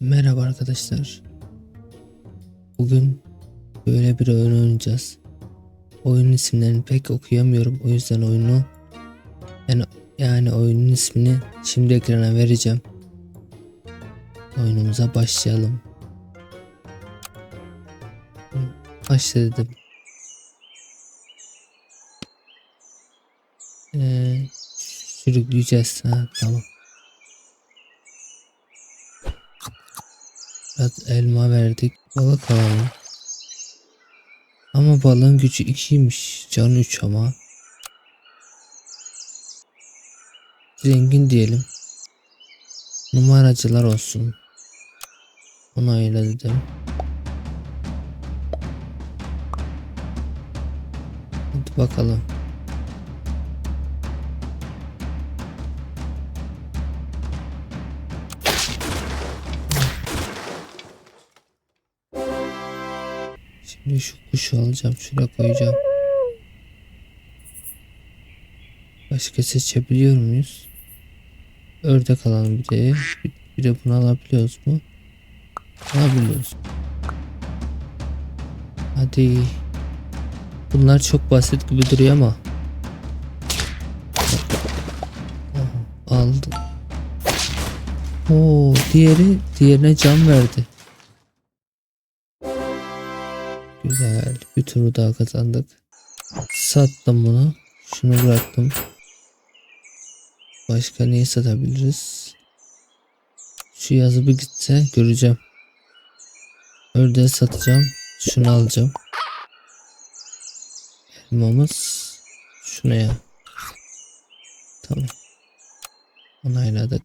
Merhaba arkadaşlar. Bugün böyle bir oyun oynayacağız. Oyunun isimlerini pek okuyamıyorum. O yüzden oyunu yani, yani oyunun ismini şimdi ekrana vereceğim. Oyunumuza başlayalım. Başla dedim. Ee, sürükleyeceğiz. Ha, tamam. Biraz elma verdik. Balık alalım. Ama balığın gücü 2'ymiş. Canı 3 ama. Zengin diyelim. Numaracılar olsun. Onayla dedim. Hadi bakalım. Şimdi şu kuşu alacağım. Şuraya koyacağım. Başka seçebiliyor muyuz? Ördek alalım bir de. Bir, bir de bunu alabiliyoruz mu? Alabiliyoruz. Hadi. Bunlar çok basit gibi duruyor ama. Aldım. Oo, diğeri diğerine can verdi. Güzel. Bir turu daha kazandık. Sattım bunu. Şunu bıraktım. Başka neyi satabiliriz? Şu yazı bir gitse göreceğim. Ördeği satacağım. Şunu alacağım. Elmamız şuna ya. Tamam. Onayladık.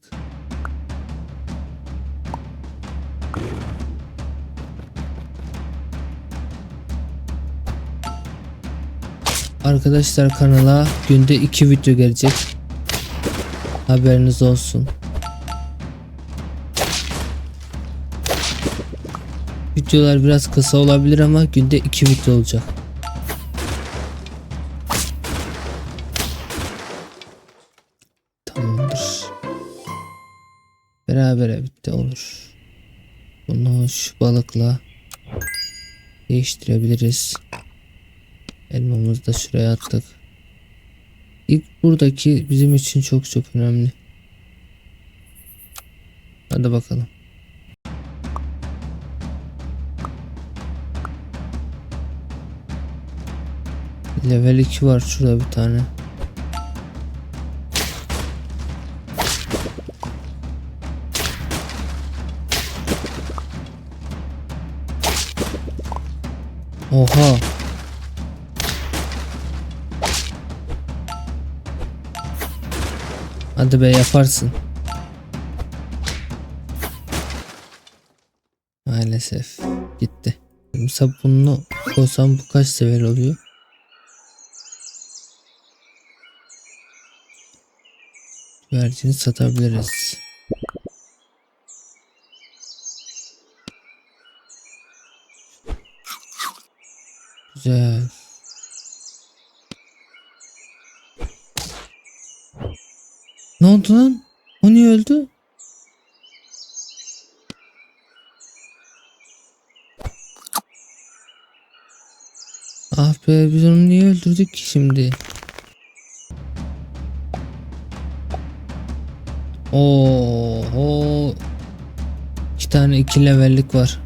Arkadaşlar kanala günde 2 video gelecek. Haberiniz olsun. Videolar biraz kısa olabilir ama günde 2 video olacak. Tamamdır. Beraber bitti olur. Bunu şu balıkla değiştirebiliriz. Elmamızı da şuraya attık. İlk buradaki bizim için çok çok önemli. Hadi bakalım. Level 2 var şurada bir tane. Oha. Hadi be yaparsın. Maalesef gitti. Mesela bunu koysam bu kaç seviye oluyor? Güvercini satabiliriz. Güzel. Ne oldu lan? O niye öldü? Ah be biz onu niye öldürdük ki şimdi? Oo, o iki tane iki levellik var.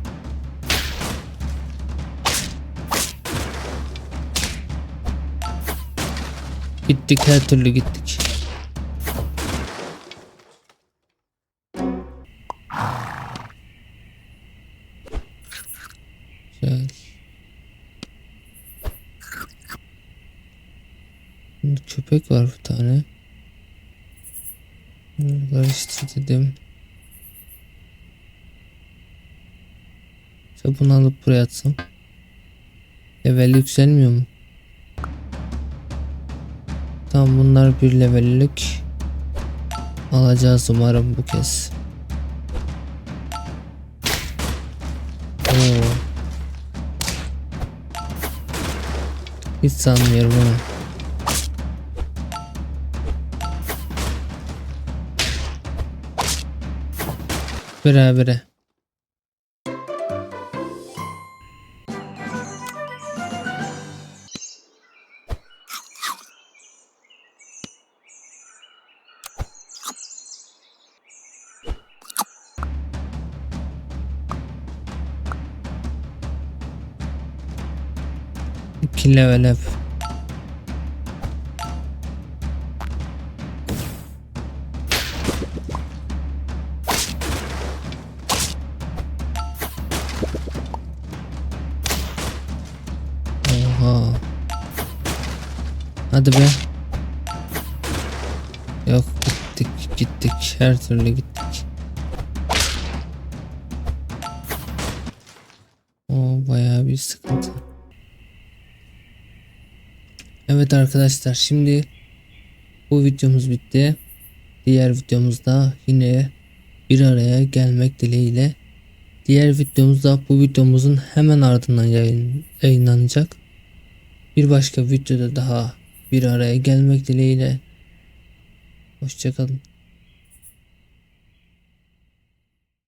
Gittik her türlü gittik. Güzel. Şimdi köpek var bir tane. Bunu Karıştır dedim. İşte bunu alıp buraya atsam. Level yükselmiyor mu? Tamam bunlar bir levellik. Alacağız umarım bu kez. Oo. Hiç sanmıyorum ama. Berabere. 2 level up. Oha. Hadi be. Yok gittik gittik her türlü gittik. O bayağı bir sıkıntı. Evet arkadaşlar şimdi bu videomuz bitti. Diğer videomuzda yine bir araya gelmek dileğiyle. Diğer videomuzda bu videomuzun hemen ardından yayın, yayınlanacak. Bir başka videoda daha bir araya gelmek dileğiyle. Hoşçakalın.